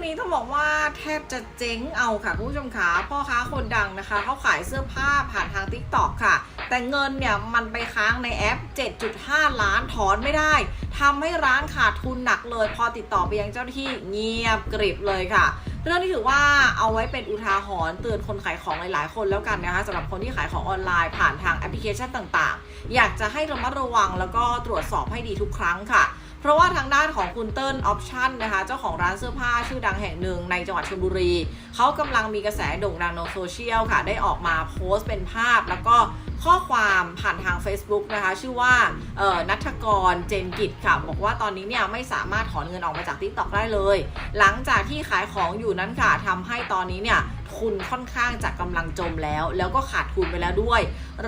องนี้ต้องบอกว่าแทบจะเจ๊งเอาค่ะคุณผู้ชมขาพ่อค้าคนดังนะคะเขาขายเสื้อผ้าผ่านทาง t ิ k t o k ค่ะ แต่เงินเนี่ยมันไปค้างในแอป 7.5 ล้านถอนไม่ได้ทำให้ร้านขาดทุนหนักเลย พอติดต่อไปยังเจ้าหน้าที่เงียบกริบเลยค่ะเรื่องนี้ถือว่าเอาไว้เป็นอุทาหรณ์เตือนคนขายของหลาย ๆ คนแล้วกันนะคะสำหรับคนที่ขายของออนไลน์ผ่านทางแอปพลิเคชันต่าง ๆ อยากจะให้ระมัดระวังแล้วก็ตรวจสอบให้ดีทุกครั้งค่ะ เพราะว่าทางด้านของคุณเติ้ลออปชั่นนะคะ เจ้าของร้านเสื้อผ้าชื่อดังแห่งหนึ่งในจังหวัดชลบุรี เขากำลังมีกระแสโด่งดังในโซเชียลค่ะ ได้ออกมาโพสต์เป็นภาพ แล้วก็ข้อความผ่านทาง Facebook นะคะ ชื่อว่าออนัทกรเจนกิจค่ะ บอกว่าตอนนี้เนี่ยไม่สามารถถอนเงินออกมาจาก t ิ k t o k ได้เลย หลังจากที่ขายของอยู่นั้นค่ะทำให้ตอนนี้เนี่ยทุนค่อนข้างจะกำลังจมแล้ว แล้วก็ขาดทุนไปแล้วด้วย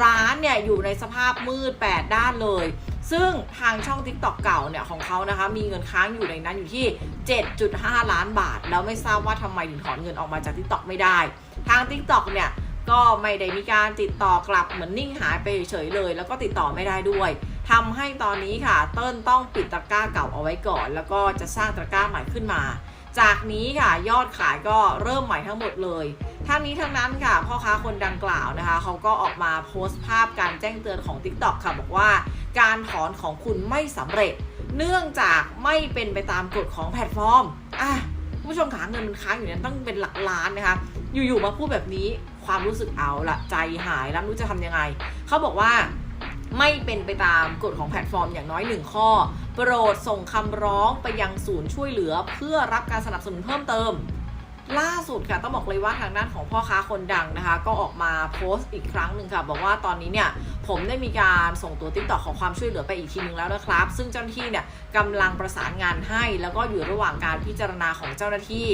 ร้านเนี่ยอยู่ในสภาพมืด8ด้านเลย ซึ่งทางช่อง TikTok เก่าเนี่ยของเขานะคะ มีเงินค้างอยู่ในนั้นอยู่ที่ 7.5 ล้านบาท แล้วไม่ทราบว่าทำไมถึงถอนเงินออกมาจาก TikTok ไม่ได้ ทาง TikTok เนี่ยก็ไม่ได้มีการติดต่อกลับเหมือนนิ่งหายไปเฉยเลย แล้วก็ติดต่อไม่ได้ด้วยทำให้ตอนนี้ค่ะ เติ้ลต้องปิดตะกร้าเก่าเอาไว้ก่อน แล้วก็จะสร้างตะกร้าใหม่ขึ้นมา จากนี้ค่ะยอดขายก็เริ่มใหม่ทั้งหมดเลยทั้งนี้ทั้งนั้นค่ะพ่อค้าคนดังกล่าวนะคะเขาก็ออกมาโพสต์ภาพการแจ้งเตือนของ TikTok ค่ะบอกว่า การถอนของคุณไม่สำเร็จ เนื่องจากไม่เป็นไปตามกฎของแพลตฟอร์มอะคุณผู้ชมขาเงินมันค้างอยู่นั้นต้องเป็นหลักล้านนะคะ อยู่ๆมาพูดแบบนี้ความรู้สึกเอาละใจหายแล้วรู้จะทำยังไงเขาบอกว่า ไม่เป็นไปตามกฎของแพลตฟอร์มอย่างน้อยหนึ่งข้อ โปรดส่งคำร้องไปยังศูนย์ช่วยเหลือ เพื่อรับการสนับสนุนเพิ่มเติม ล่าสุดค่ะต้องบอกเลยว่าทางด้านของพ่อค้าคนดังนะคะ ก็ออกมาโพสต์อีกครั้งหนึ่งค่ะ บอกว่าตอนนี้เนี่ยผมได้มีการส่งตัวติ๊กต็อกขอความช่วยเหลือไปอีกทีนึงแล้วนะครับ ซึ่งเจ้าหน้าที่เนี่ยกำลังประสานงานให้ แล้วก็อยู่ระหว่างการพิจารณาของเจ้าหน้าที่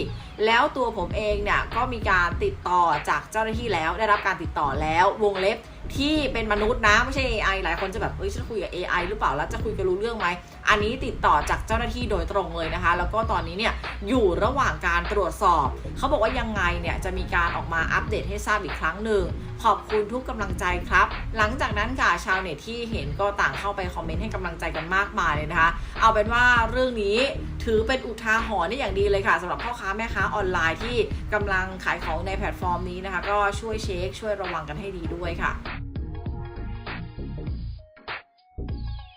แล้วตัวผมเองเนี่ยก็มีการติดต่อจากเจ้าหน้าที่แล้วได้รับการติดต่อแล้ววงเล็บ ที่เป็นมนุษย์นะไม่ใช่ AI หลายคนจะแบบเอ้ยฉันคุยกับ AI หรือเปล่าแล้วจะคุยกันรู้เรื่องไหมอันนี้ติดต่อจากเจ้าหน้าที่โดยตรงเลยนะคะ แล้วก็ตอนนี้เนี่ยอยู่ระหว่างการตรวจสอบ เขาบอกว่ายังไงเนี่ยจะมีการออกมาอัปเดตให้ทราบอีกครั้งหนึ่ง ขอบคุณทุกกำลังใจครับ หลังจากนั้นค่ะชาวเน็ตที่เห็นก็ต่างเข้าไปคอมเมนต์ให้กำลังใจกันมากมายเลยนะคะ เอาเป็นว่าเรื่องนี้ถือเป็นอุทาหรณ์ได้อย่างดีเลยค่ะสำหรับพ่อค้าแม่ค้าออนไลน์ที่กำลังขายของในแพลตฟอร์มนี้นะคะ ก็ช่วยเช็คช่วยระวังกันให้ดีด้วยค่ะ